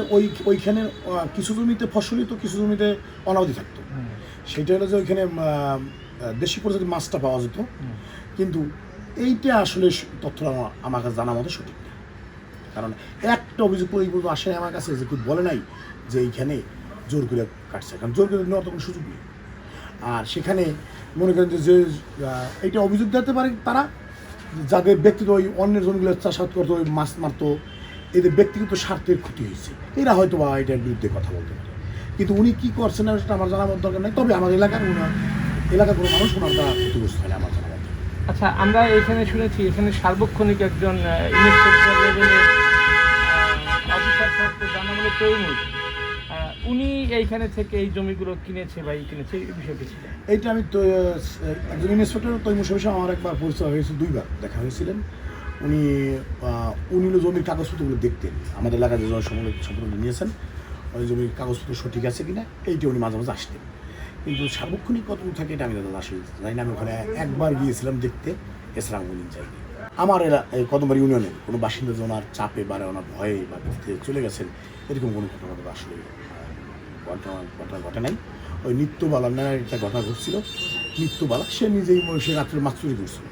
ওই ওইখানে কিছু জমিতে ফসলি তো কিছু জমিতে অনাবাদি থাকতো। সেটা হলো যে ওইখানে দেশি প্রজাতির মাছটা পাওয়া যেত। কিন্তু এইটা আসলে তথ্যটা আমার- কাছে জানা মতো সঠিক না। কারণ একটা অভিযোগ পর্যন্ত আসে আমার কাছে যে কেউ বলে নাই যে এইখানে জোর করে কাটছে। কারণ জোর করে নেওয়ার তো কোনো সুযোগ নেই। আর সেখানে মনে করেন যে যে এইটা অভিযোগ দিতে পারে তারা যাদের ব্যক্তিগত ওই অন্যের জমিগুলো চাষাবাদ করতো ওই মাছ মারতো এদের ব্যক্তিগত স্বার্থের ক্ষতি হয়েছে। এরা হয়তো বা এটার বিরুদ্ধে কথা বলতে পারে। কিন্তু উনি কি করছেন না সেটা আমার জানার দরকার নেই। তবে আমার এলাকার উনার এলাকার কোনো মানুষ ওনার দ্বারা ক্ষতিগ্রস্ত হয় না আমার জানা আচ্ছা আমরা এখানে শুনেছি এখানে সার্বক্ষণিক একজন ইনস্পেক্টর লেভেলের অফিসার থাকতে তৈমুর উনি এইখানে থেকে এই জমিগুলো কিনেছে বা এই কিনেছে এই বিষয়টি ছিল এইটা আমি তো একজন ইন্সপেক্টর তৈমুর সবিষে আমার একবার পরিচয় হয়েছে দুইবার দেখা হয়েছিলেন উনি আহ, উনি হলো জমির কাগজপত্রগুলো দেখতেন। আমাদের এলাকায় যে জমি সম্পর্কে নিয়েছেন ওই জমির কাগজপত্র সঠিক আছে কিনা এইটা উনি মাঝে মাঝে আসতেন। কিন্তু সার্বক্ষণিক কত থাকে এটা আমি দাদা আসলে জানি না। আমি ওখানে একবার গিয়েছিলাম দেখতে এছাড়া উনি যাইনি। আমার এরা এই কদমবাড়ি ইউনিয়নে কোনো বাসিন্দা যে ওনার চাপে বা ওনার ভয়ে বা চলে গেছেন এরকম কোনো ঘটনা আসলে ঘটনা ঘটনা ঘটে নাই। ওই নিত্যবালা নামের একটা ঘটনা ঘটছিল। নিত্যবালা সে নিজেই সে রাত্রে মাছ চুরি করছিল।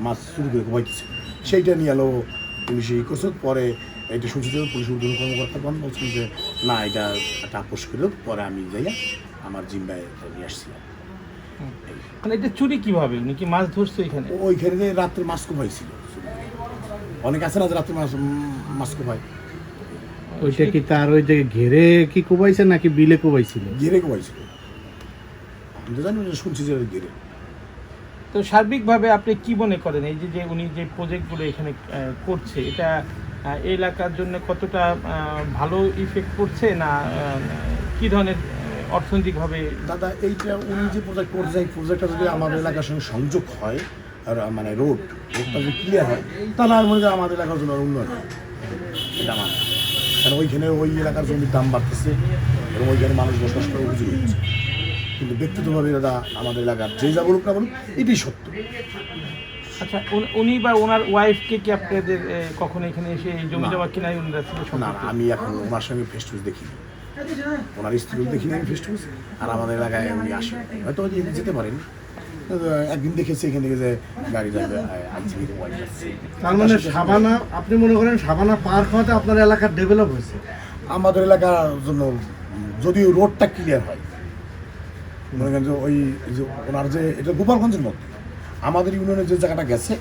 মাছ চুরি করে ঘুমাইতেছে সেইটা নিয়ে এলো পুলিশে ই করছে। পরে এটা শুনছি যে পুলিশ উদ্যোগ কর্মকর্তা বন বলছেন যে না এটা একটা আপোষ করল পরে আমি যাইয়া আমার জিম্বায় নিয়ে আসছিলাম। মানে এটা চুরি কীভাবে? উনি কি মাছ ধরছে এখানে? ওইখানে যে রাত্রে মাছ কোপাইছিল অনেক আছে না রাত্রে মাছ মাছ কোপায়? ওইটা কি তার ওই যে ঘেরে কি কোবাইছে নাকি বিলে কোবাইছিল গেরে কোপাইছিল। আমি তো জানি শুনছি যে গেরে তো সার্বিকভাবে আপনি কি মনে করেন? এই যে যে উনি যে প্রজেক্টগুলো এখানে করছে, এটা এলাকার জন্য কতটা ভালো ইফেক্ট করছে না কি ধরনের অর্থনৈতিকভাবে? দাদা, এইটা উনি যে প্রজেক্ট করছে, এই প্রজেক্টটা যদি আমাদের এলাকার সঙ্গে সংযোগ হয়, আর মানে রোড রোডটা যদি ক্লিয়ার হয়, তাহলে আর মনে আমাদের এলাকার জন্য উন্নয়ন এটা মানে কারণ ওইখানে ওই এলাকার জমির দাম বাড়তেছে, এবং ওইখানে মানুষ বসবাস করে অভিযোগ হচ্ছে। কিন্তু ব্যক্তিগতভাবে দাদা আমাদের এলাকার যে যা বলুক না বলুক এটাই সত্য। আচ্ছা উনি- উনি বা ওনার ওয়াইফকে কি আপনাদের আহ, কখনো এখানে এসে এই জমি জমা কিনাই ওনারা ছিল না না আমি এখন ওনার সঙ্গে ফেস টু ফেস দেখিনি। ওনার স্ত্রীও দেখিনি আমি ফেস টু আর আমাদের এলাকায় উনি আসেন। হয়তো যেতে পারেন। একদিন দেখেছি এখান থেকে যে গাড়ি যাবে তার মানে সাবানা আপনি মনে করেন সাবানা পার হওয়াতে আপনার এলাকার ডেভেলপ হয়েছে? আমাদের এলাকার জন্য উম, যদি রোডটা ক্লিয়ার হয় মনে করেন যে ওই যে ওনার যে এটা গোপালগঞ্জের মধ্যে আমাদের ইউনিয়নের যে জায়গাটা গেছে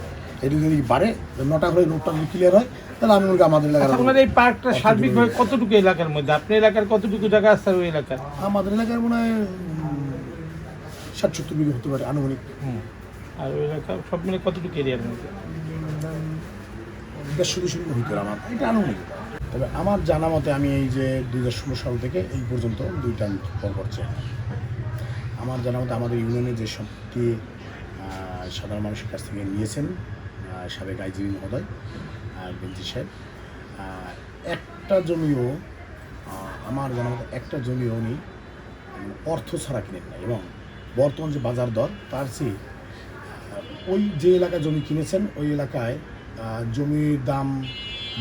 এটা যদি বাড়ে নটা হলে রোডটা যদি ক্লিয়ার হয় তাহলে আমি মনে আমাদের এলাকার আচ্ছা এই পার্কটা সার্বিকভাবে কতটুকু এলাকার মধ্যে? আপনার এলাকার কতটুকু জায়গা আছে ওই এলাকার আমাদের এলাকার মনে হয় ষাট সত্তর বিঘা হতে পারে আনুমানিক। আর ওই এলাকা সব মিলে কতটুকু এরিয়ার মধ্যে? দেড়শো দুশো বিঘা হতে আমার। এটা আনুমানিক। তবে আমার জানা মতে আমি এই যে দুই হাজার ষোলো সাল থেকে এই পর্যন্ত দুইটা পর করছি আমার জানা মতে আমাদের ইউনিয়নে যে সম্পত্তি সাধারণ মানুষের কাছ থেকে নিয়েছেন সাবেক আইজিবি মহোদয় আর বেঞ্চি সাহেব একটা জমিও আমার জানা মতে একটা জমিও উনি অর্থ ছাড়া কিনেন না এবং বর্তমান যে বাজার দর, তার চেয়ে ওই যে এলাকায় জমি কিনেছেন, ওই এলাকায় জমির দাম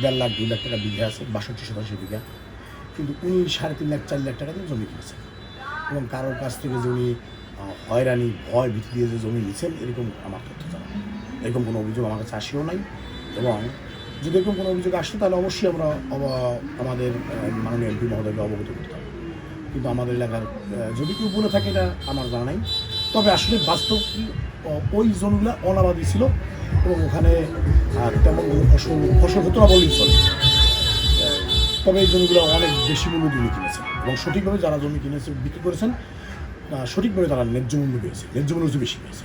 দেড় লাখ, দুই লাখ টাকা বিঘা আছে, বাষট্টি শতাংশ বিঘা। কিন্তু উনি সাড়ে তিন লাখ, চার লাখ টাকা দিয়ে জমি কিনেছেন। এবং কারোর কাছ থেকে যে উনি হয়রানি, ভয় ভীতি দিয়ে যে জমি নিচ্ছেন এরকম আমার তথ্য জানা এরকম কোনো অভিযোগ আমার কাছে আসেও নাই। এবং যদি এরকম কোনো অভিযোগ আসতো তাহলে অবশ্যই আমরা আমাদের মাননীয় এমপি মহোদয়কে অবগত করতাম কিন্তু আমাদের এলাকার যদি কেউ বলে থাকে, এটা আমার জানা নাই। তবে আসলে বাস্তব ওই জমিগুলো অনাবাদি ছিল এবং ওখানে তেমন ফসল ফসল হতো না বললেই চলে। তবে এই জমিগুলো অনেক বেশি মূল্য দিয়ে কিনেছে। এবং সঠিকভাবে যারা জমি কিনেছে, বিক্রি করেছেন সঠিকভাবে তারা ন্যায্য মূল্য পেয়েছে। ন্যায্য মূল্য বেশি পেয়েছে।